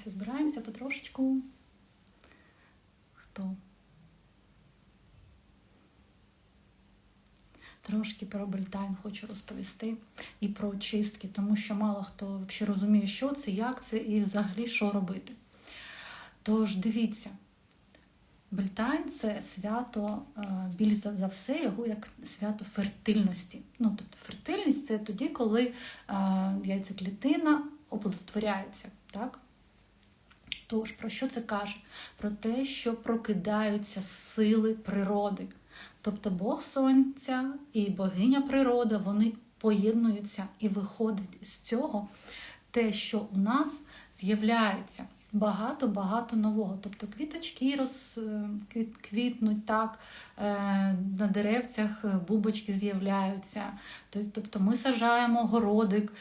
збираємося, збираємося потрошечку. Хто? Трошки про Бритайн хочу розповісти і про очистки, тому що мало хто взагалі розуміє, що це, як це і взагалі що робити. Тож дивіться, Бритайн це свято е, більш за за все його як свято фертильності. Ну, тобто фертильність це тоді, коли е, яйцеклітина оплодотворяється. Так? Тож, про що це каже? Про те, що прокидаються сили природи. Тобто Бог Сонця і богиня природа, вони поєднуються і виходить з цього те, що у нас з'являється багато-багато нового. Тобто квіточки роз, квіт, квітнуть, так, е, на деревцях бубочки з'являються. Тобто ми сажаємо городик.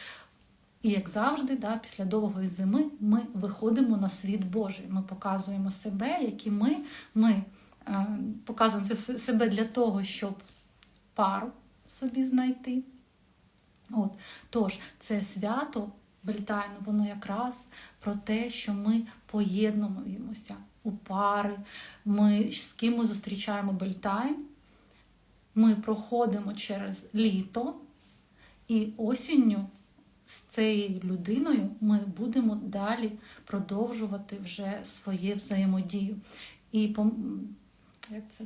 І як завжди, да, після довгої зими ми виходимо на світ Божий. Ми показуємо себе, які ми. ми е, Показуємо себе для того, щоб пару собі знайти. От. Тож, це свято Бельтайну, воно якраз про те, що ми поєднуємося у пари, ми з ким ми зустрічаємо Бельтайн, ми проходимо через літо, і осінню з цією людиною ми будемо далі продовжувати вже своє взаємодію. І як це?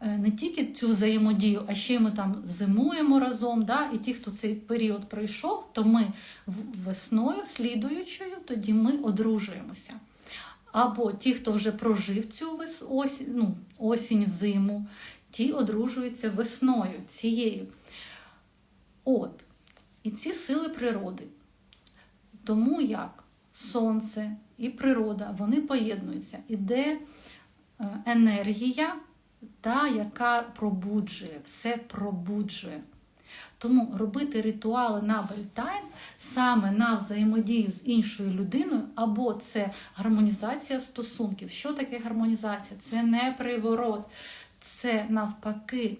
Не тільки цю взаємодію, а ще ми там зимуємо разом. Да? І ті, хто цей період пройшов, то ми весною, слідуючою, тоді ми одружуємося. Або ті, хто вже прожив цю осінь, ну, осінь, зиму, ті одружуються весною цією. От. І ці сили природи. Тому як сонце і природа, вони поєднуються. Іде енергія та, яка пробуджує, все пробуджує. Тому робити ритуали на Бельтайн саме на взаємодію з іншою людиною, або це гармонізація стосунків. Що таке гармонізація? Це не приворот, це навпаки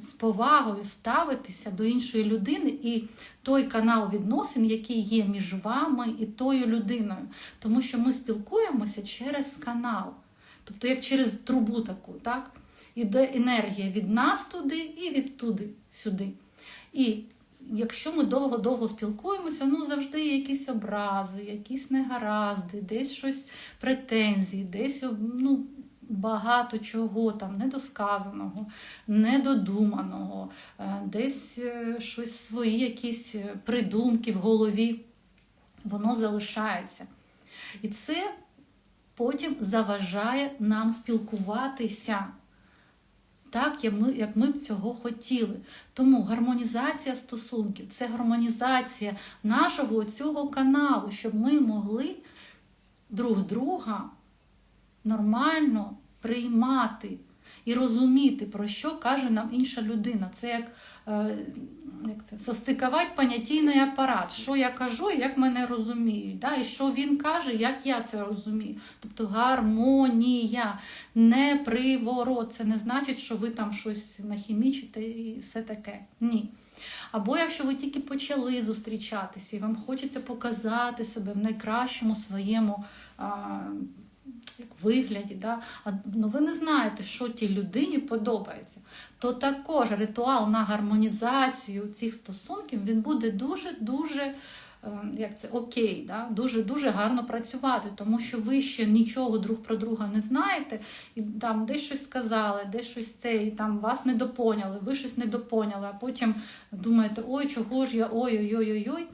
з повагою ставитися до іншої людини і той канал відносин, який є між вами і тою людиною. Тому що ми спілкуємося через канал. Тобто, як через трубу таку, так? Іде енергія від нас туди і від туди сюди. І якщо ми довго-довго спілкуємося, ну завжди є якісь образи, якісь негаразди, десь щось претензії, десь ну, багато чого там недосказаного, недодуманого, десь щось свої якісь придумки в голові, воно залишається. І це потім заважає нам спілкуватися так, як ми, б цього хотіли. Тому гармонізація стосунків це гармонізація нашого цього каналу, щоб ми могли друг друга нормально приймати і розуміти, про що каже нам інша людина. Це як як це, состикувати понятійний апарат, що я кажу і як мене розуміють. Да? І що він каже, як я це розумію. Тобто гармонія, не приворот. Це не значить, що ви там щось нахімічите і все таке. Ні. Або якщо ви тільки почали зустрічатися, і вам хочеться показати себе в найкращому своєму а, вигляді, да? ну, ви не знаєте, що тій людині подобається, то також ритуал на гармонізацію цих стосунків він буде дуже-дуже як це, окей, да? дуже-дуже гарно працювати, тому що ви ще нічого друг про друга не знаєте, і там десь щось сказали, десь щось це, і там вас не допоняли, ви щось не допоняли, а потім думаєте, ой, чого ж я, ой-ой-ой-ой,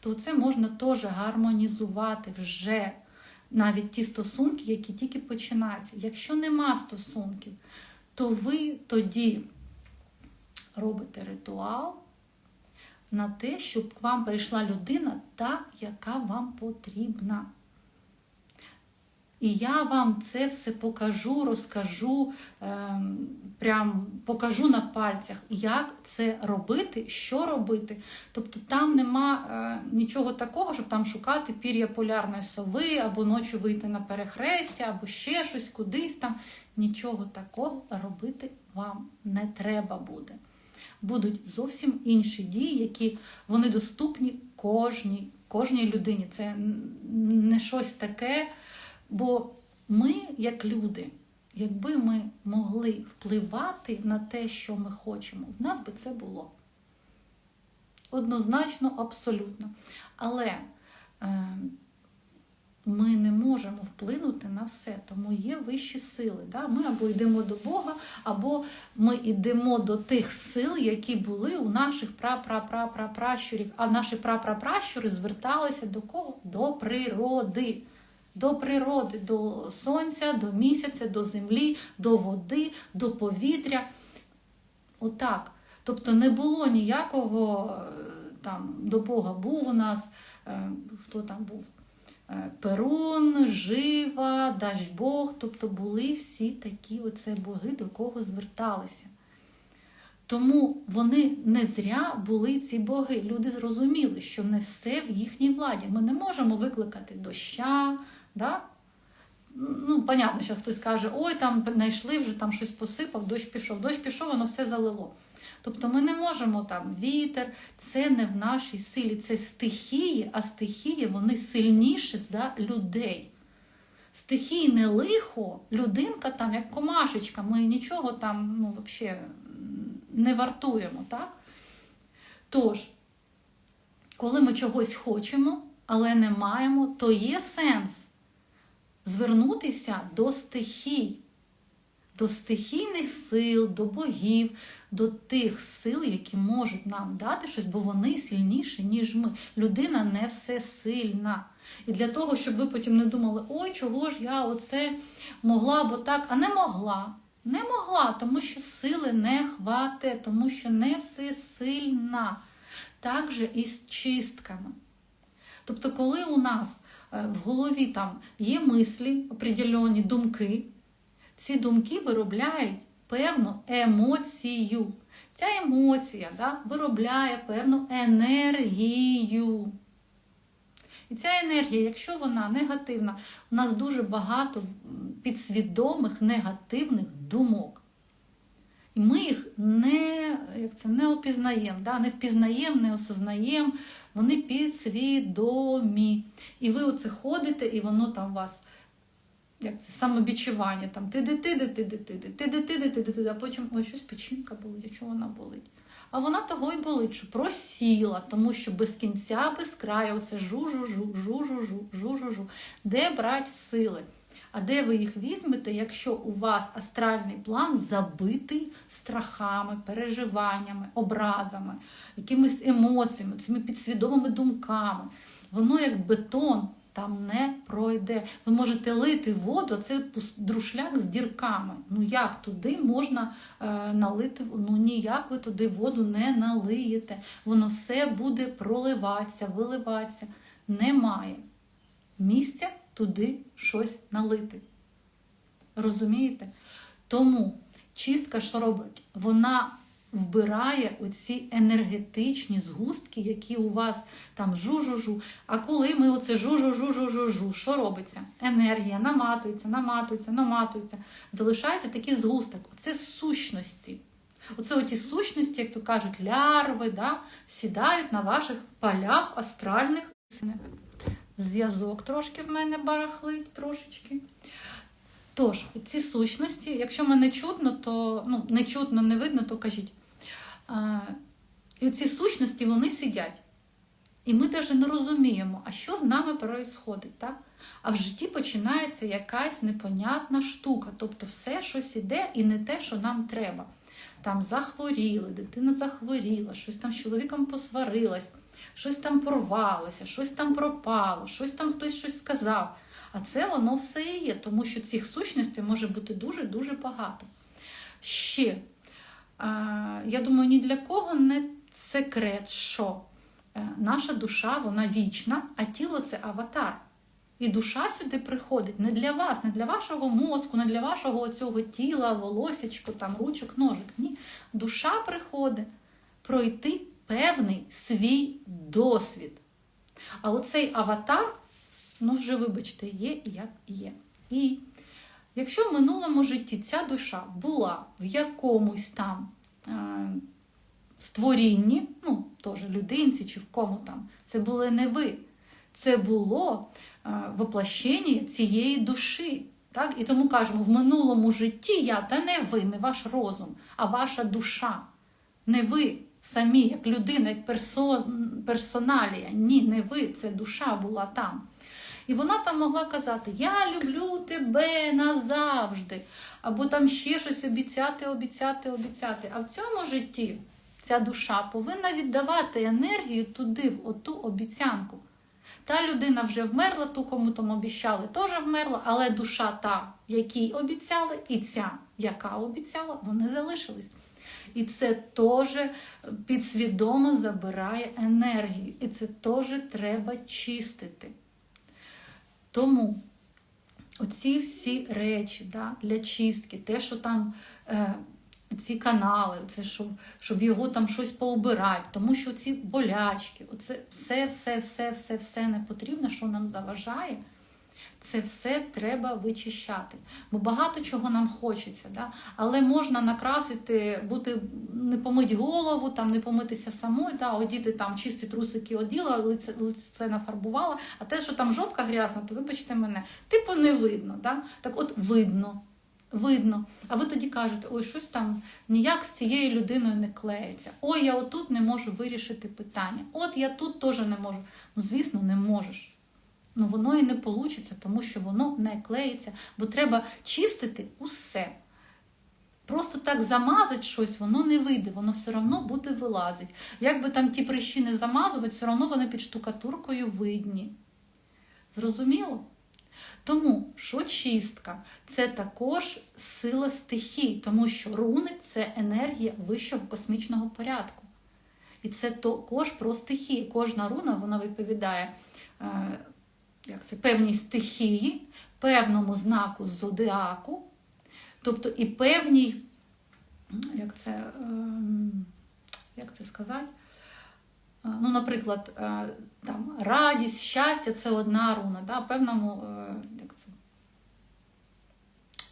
то це можна теж гармонізувати вже навіть ті стосунки, які тільки починаються. Якщо нема стосунків, то ви тоді робите ритуал на те, щоб к вам прийшла людина та, яка вам потрібна. І я вам це все покажу, розкажу, ем, прям покажу на пальцях, як це робити, що робити. Тобто там нема е, нічого такого, щоб там шукати пір'я полярної сови, або ночі вийти на перехрестя, або ще щось кудись там. Нічого такого робити вам не треба буде. Будуть зовсім інші дії, які вони доступні кожній кожній людині. Це не щось таке. Бо ми, як люди, якби ми могли впливати на те, що ми хочемо, в нас би це було. Однозначно, абсолютно. Але е, ми не можемо вплинути на все, тому є вищі сили. Да? Ми або йдемо до Бога, або ми йдемо до тих сил, які були у наших пра-пра-пра-пра-пращурів. А наші пра-пра-пращури зверталися до кого? До природи. До природи, до сонця, до місяця, до землі, до води, до повітря. Отак. Тобто не було ніякого е, там до Бога був у нас, е, хто там був? Е, Перун, Жива, Дажбог, тобто були всі такі оце боги, до кого зверталися. Тому вони не зря були ці боги. Люди зрозуміли, що не все в їхній владі. Ми не можемо викликати доща. Да? Ну, понятно, що хтось каже, ой, там знайшли, вже там щось посипав, дощ пішов, дощ пішов, воно все залило. Тобто ми не можемо там вітер, це не в нашій силі, це стихії, а стихії вони сильніші за людей. Стихійне лихо, людинка там, як комашечка, ми нічого там ну, взагалі не вартуємо. так? Тож, коли ми чогось хочемо, але не маємо, то є сенс звернутися до стихій, до стихійних сил, до богів, до тих сил, які можуть нам дати щось, бо вони сильніші, ніж ми. Людина не всесильна. І для того, щоб ви потім не думали, ой, чого ж я оце могла бо так, а не могла. Не могла, тому що сили не хвате, тому що не всесильна. Так же і з чистками. Тобто, коли у нас в голові там є мислі, определені думки, ці думки виробляють певну емоцію. Ця емоція да, виробляє певну енергію. І ця енергія, якщо вона негативна, у нас дуже багато підсвідомих негативних думок. І ми їх не як це, не опізнаємо, да? не впізнаємо, не осознаємо, вони підсвідомі. І ви оце ходите, і воно там вас. Як це самобічування, там ти дити, дити, дити, дити, дити, дити, дити, а потім ой, щось печінка болить, а чого вона болить? А вона того й болить, що просіла, тому що без кінця, без краю, оце жу-жу-жу, жу-жу-жу, жу-жу-жу. Де брать сили? А де ви їх візьмете, якщо у вас астральний план забитий страхами, переживаннями, образами, якимись емоціями, цими підсвідомими думками? Воно як бетон там не пройде. Ви можете лити воду, а це друшляк з дірками. Ну як туди можна е, налити? Ну ніяк ви туди воду не налиєте. Воно все буде проливатися, виливатися. Немає місця туди щось налити. Розумієте? Тому чистка, що робить? Вона вбирає оці енергетичні згустки, які у вас там жу-жу-жу. А коли ми оце жу-жу-жу-жу-жу-жу, що робиться? Енергія наматується, наматується, наматується. Залишається такий згусток. Оце сущності. Оце оті сущності, як то кажуть, лярви, да, сідають на ваших полях астральних. Зв'язок трошки в мене барахлить трошечки. Тож, ці сущності, якщо мене чутно, то ну, не чутно, не видно, то кажіть. А, І ці сущності вони сидять. І ми навіть не розуміємо, а що з нами проїсходить, так? А в житті починається якась непонятна штука. Тобто все щось іде і не те, що нам треба. Там захворіли, дитина захворіла, щось там з чоловіком посварилась, щось там порвалося, щось там пропало, щось там хтось щось сказав. А це воно все і є, тому що цих сущностей може бути дуже-дуже багато. Ще, я думаю, ні для кого не секрет, що е, наша душа вона вічна, а тіло це аватар. І душа сюди приходить не для вас, не для вашого мозку, не для вашого цього тіла, волосячко, там, ручок, ножик. Ні. Душа приходить пройти певний свій досвід. А оцей аватар ну вже, вибачте, є як є. І якщо в минулому житті ця душа була в якомусь там е, створінні, ну, теж людинці чи в кому там, це були не ви. Це було е, воплощення цієї душі. Так? І тому кажемо, в минулому житті я, та не ви, не ваш розум, а ваша душа. Не ви самі, як людина, як персон, персоналія. Ні, не ви, це душа була там. І вона там могла казати: Я люблю тебе назавжди. Або там ще щось обіцяти, обіцяти, обіцяти. А в цьому житті ця душа повинна віддавати енергію туди, в оту обіцянку. Та людина вже вмерла, ту, кому там обіцяли, теж вмерла, але душа та, якій обіцяли, і ця, яка обіцяла, вони залишились. І це теж підсвідомо забирає енергію. І це теж треба чистити. Тому оці всі речі да, для чистки, те, що там е, ці канали, це щоб, щоб його там щось поубирати, тому що ці болячки, оце все, все, все, все, все не потрібно, що нам заважає. Це все треба вичищати. Бо багато чого нам хочеться. Да? Але можна накрасити, бути, не помити голову, там, не помитися самою, да? одіти там чисті трусики оділа, лице, лице нафарбувала, а те, що там жопка грязна, то вибачте мене, типу не видно. Да? Так от видно. Видно. А ви тоді кажете, ой, щось там ніяк з цією людиною не клеїться. Ой, я отут не можу вирішити питання. От я тут теж не можу. Ну, звісно, не можеш. Ну, воно і не вийде, тому що воно не клеїться, бо треба чистити усе. Просто так замазати щось, воно не вийде, воно все одно буде вилазити. Як би там ті прищі не замазувати, все одно вони під штукатуркою видні. Зрозуміло? Тому що чистка це також сила стихій, тому що руни це енергія вищого космічного порядку. І це також про стихії. Кожна руна вона відповідає як це, певній стихії, певному знаку зодіаку, тобто і певній, як це, ем, як це сказати, Ну, Наприклад, там, радість, щастя це одна руна, да, певному, е, як це,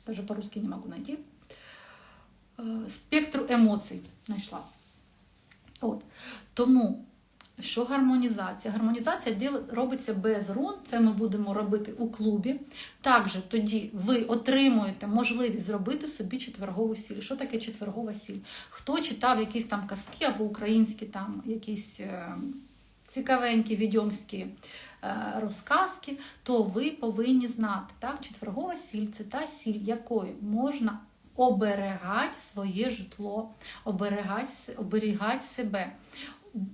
даже по-русски не можу знайти, е, спектру емоцій знайшла. От. Тому що гармонізація? Гармонізація робиться без рун, це ми будемо робити у клубі. Також тоді ви отримуєте можливість зробити собі четвергову сіль. Що таке четвергова сіль? Хто читав якісь там казки або українські там якісь е, цікавенькі відьомські е, розказки, то ви повинні знати, так, четвергова сіль це та сіль, якою можна оберегати своє житло, оберегати, оберігати себе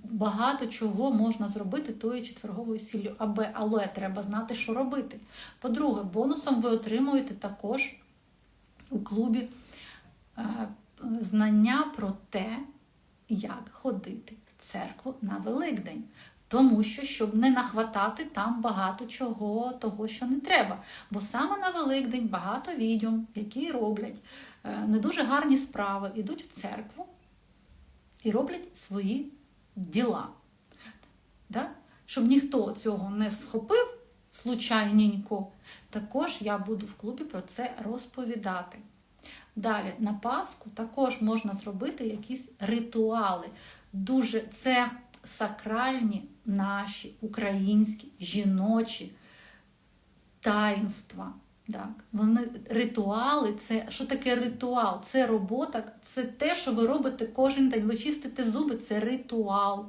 багато чого можна зробити тою четверговою сіллю. Аби, але треба знати, що робити. По-друге, бонусом ви отримуєте також у клубі е, знання про те, як ходити в церкву на Великдень. Тому що, щоб не нахватати там багато чого, того, що не треба. Бо саме на Великдень багато відьом, які роблять е, не дуже гарні справи, йдуть в церкву і роблять свої діла. Да? Щоб ніхто цього не схопив случайненько, також я буду в клубі про це розповідати. Далі, на Пасху також можна зробити якісь ритуали. Дуже це сакральні наші українські жіночі таїнства. Так, вони ритуали, це що таке ритуал? Це робота, це те, що ви робите кожен день. Ви чистите зуби, це ритуал.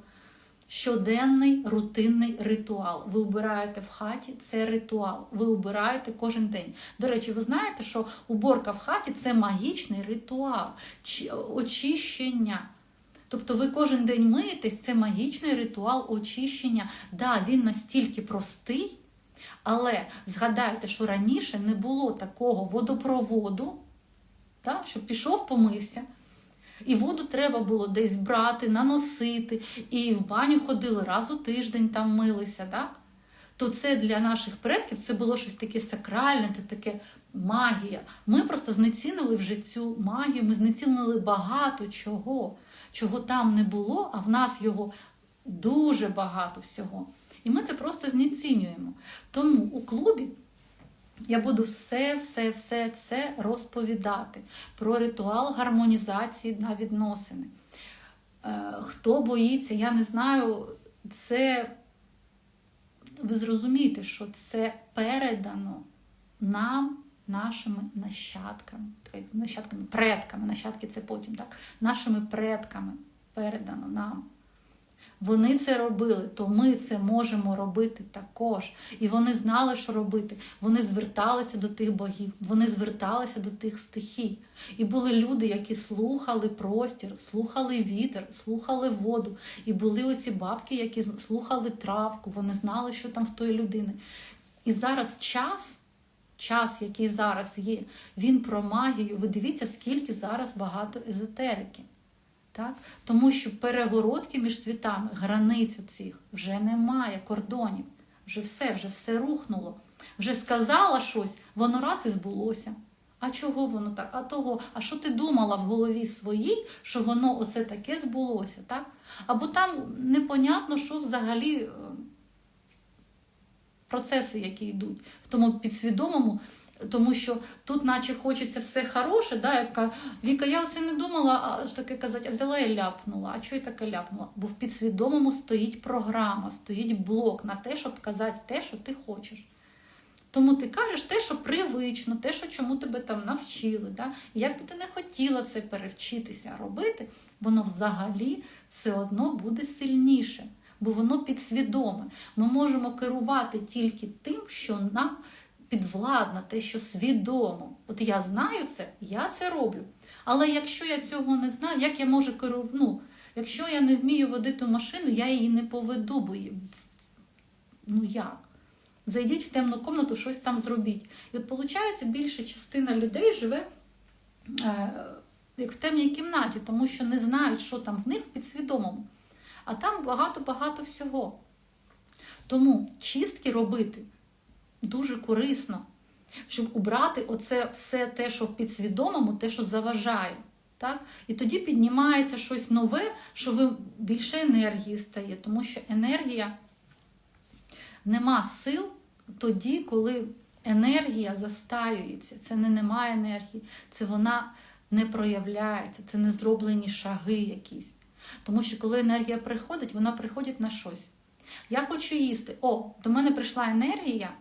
Щоденний рутинний ритуал. Ви убираєте в хаті це ритуал. Ви убираєте кожен день. До речі, ви знаєте, що уборка в хаті це магічний ритуал, очищення. Тобто ви кожен день миєтесь, це магічний ритуал очищення. Да, він настільки простий. Але згадайте, що раніше не було такого водопроводу, так, щоб пішов, помився. І воду треба було десь брати, наносити, і в баню ходили раз у тиждень там милися. так? То це для наших предків це було щось таке сакральне, це таке магія. Ми просто знецінили вже цю магію, ми знецінили багато чого, чого там не було, а в нас його дуже багато всього. І ми це просто знецінюємо. Тому у клубі я буду все-все-все це розповідати про ритуал гармонізації на відносини. Е, хто боїться, я не знаю, це ви зрозумієте, що це передано нам, нашими нащадками, нащадками, предками, нащадки це потім, так, нашими предками передано нам. Вони це робили, то ми це можемо робити також. І вони знали, що робити. Вони зверталися до тих богів, вони зверталися до тих стихій. І були люди, які слухали простір, слухали вітер, слухали воду. І були оці бабки, які слухали травку, вони знали, що там в тої людини. І зараз час. Час, який зараз є, він про магію. Ви дивіться, скільки зараз багато езотерики. Так? Тому що перегородки між цвітами, границь цих вже немає, кордонів. Вже все, вже все рухнуло. Вже сказала щось, воно раз і збулося. А чого воно так? А того, а що ти думала в голові своїй, що воно оце таке збулося? так? Або там непонятно, що взагалі е, процеси, які йдуть в тому підсвідомому. Тому що тут, наче хочеться все хороше, да, яка Віка, я оце не думала, а ж таке казати, а взяла і ляпнула. А чого я таке ляпнула? Бо в підсвідомому стоїть програма, стоїть блок на те, щоб казати те, що ти хочеш. Тому ти кажеш те, що привично, те, що чому тебе там навчили. Да? І як би ти не хотіла це перевчитися робити, воно взагалі все одно буде сильніше, бо воно підсвідоме. Ми можемо керувати тільки тим, що нам підвладна, те, що свідомо. От я знаю це, я це роблю. Але якщо я цього не знаю, як я можу керувати? Ну, якщо я не вмію водити машину, я її не поведу, бо ну як? Зайдіть в темну комнату, щось там зробіть. І от, виходить, більша частина людей живе е, як в темній кімнаті, тому що не знають, що там в них в підсвідомому. А там багато-багато всього. Тому чистки робити дуже корисно, щоб убрати оце все те, що підсвідомому, те, що заважає. Так? І тоді піднімається щось нове, що ви більше енергії стає, тому що енергія нема сил тоді, коли енергія застаюється. Це не немає енергії, це вона не проявляється, це не зроблені шаги якісь. Тому що коли енергія приходить, вона приходить на щось. Я хочу їсти. О, до мене прийшла енергія.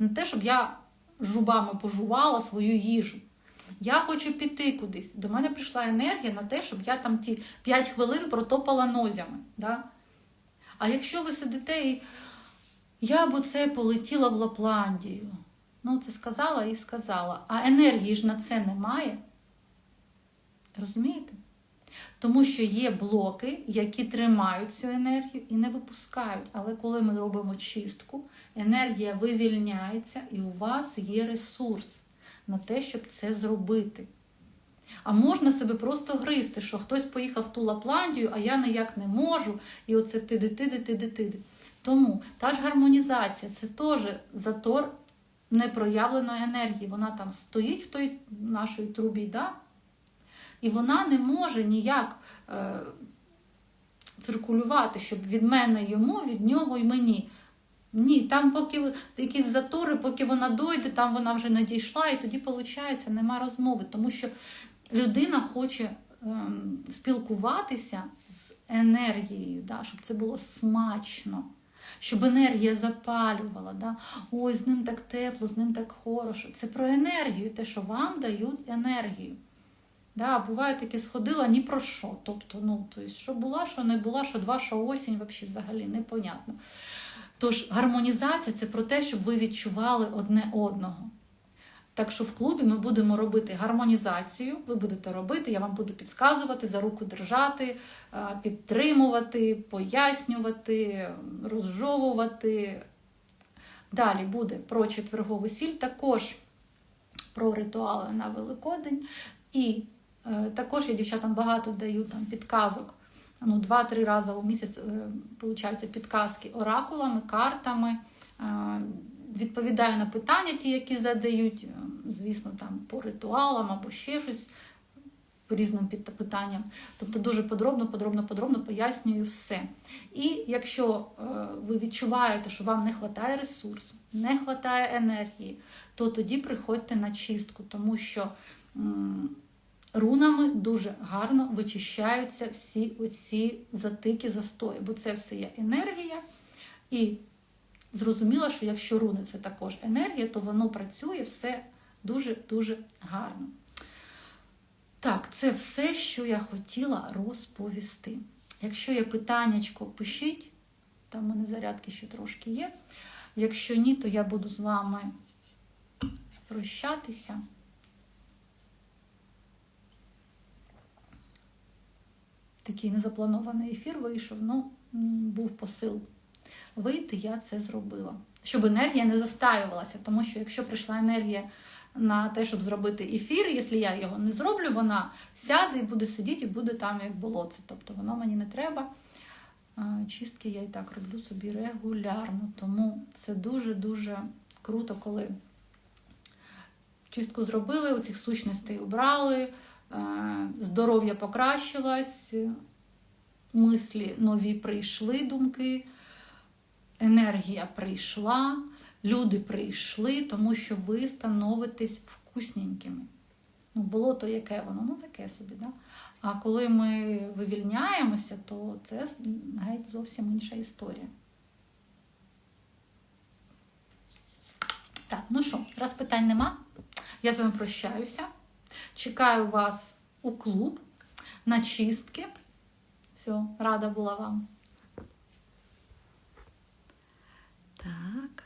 Не те, щоб я жубами пожувала свою їжу. Я хочу піти кудись. До мене прийшла енергія на те, щоб я там ті 5 хвилин протопала нозями. Да? А якщо ви сидите і я б оце полетіла в Лапландію. Ну, це сказала і сказала. А енергії ж на це немає. Розумієте? Тому що є блоки, які тримають цю енергію і не випускають. Але коли ми робимо чистку, енергія вивільняється і у вас є ресурс на те, щоб це зробити. А можна себе просто гризти, що хтось поїхав в ту Лапландію, а я ніяк не можу. І оце тиди, тиди, тиди, тиди. Тому та ж гармонізація це теж затор непроявленої енергії. Вона там стоїть в той нашій трубі. да? І вона не може ніяк е, циркулювати, щоб від мене йому, від нього і мені. Ні, там поки якісь затори, поки вона дойде, там вона вже надійшла, і тоді, виходить, нема розмови. Тому що людина хоче е, спілкуватися з енергією, да, щоб це було смачно. Щоб енергія запалювала, Да? ой, з ним так тепло, з ним так хорошо. Це про енергію, те, що вам дають енергію. Да, Буває таке сходила ні про що. Тобто, ну, тобто, що була, що не була, що два, що осінь, взагалі непонятно. Тож гармонізація це про те, щоб ви відчували одне одного. Так що в клубі ми будемо робити гармонізацію, ви будете робити, я вам буду підказувати, за руку держати, підтримувати, пояснювати, розжовувати. Далі буде про четвергову сіль, також про ритуали на Великодень. І також я дівчатам багато даю там підказок. Ну, Два-три рази у місяць виходить, е, підказки оракулами, картами. Е, відповідаю на питання, ті, які задають, звісно, там по ритуалам або ще щось по різним питанням. Тобто дуже подробно, подробно, подробно пояснюю все. І якщо ви відчуваєте, що вам не вистачає ресурсу, не вистачає енергії, то тоді приходьте на чистку, тому що рунами дуже гарно вичищаються всі оці затики, застої, бо це все є енергія. І зрозуміла, що якщо руни це також енергія, то воно працює все дуже-дуже гарно. Так, це все, що я хотіла розповісти. Якщо є питаннячко, пишіть. Там у мене зарядки ще трошки є. Якщо ні, то я буду з вами прощатися. Такий незапланований ефір вийшов, ну, був посил вийти, я це зробила. Щоб енергія не застаювалася, тому що якщо прийшла енергія на те, щоб зробити ефір, якщо я його не зроблю, вона сяде і буде сидіти, і буде там як болотце. Тобто воно мені не треба. Чистки я і так роблю собі регулярно. Тому це дуже-дуже круто, коли чистку зробили, оцих сущностей убрали, е, здоров'я покращилось, мислі нові прийшли думки, енергія прийшла, люди прийшли, тому що ви становитесь вкусненькими. Ну, болото яке воно? Ну, таке собі, да? А коли ми вивільняємося, то це геть зовсім інша історія. Так, ну що, раз питань нема, я з вами прощаюся. Чекаю вас у клуб на чистки. Все, рада була вам. Так.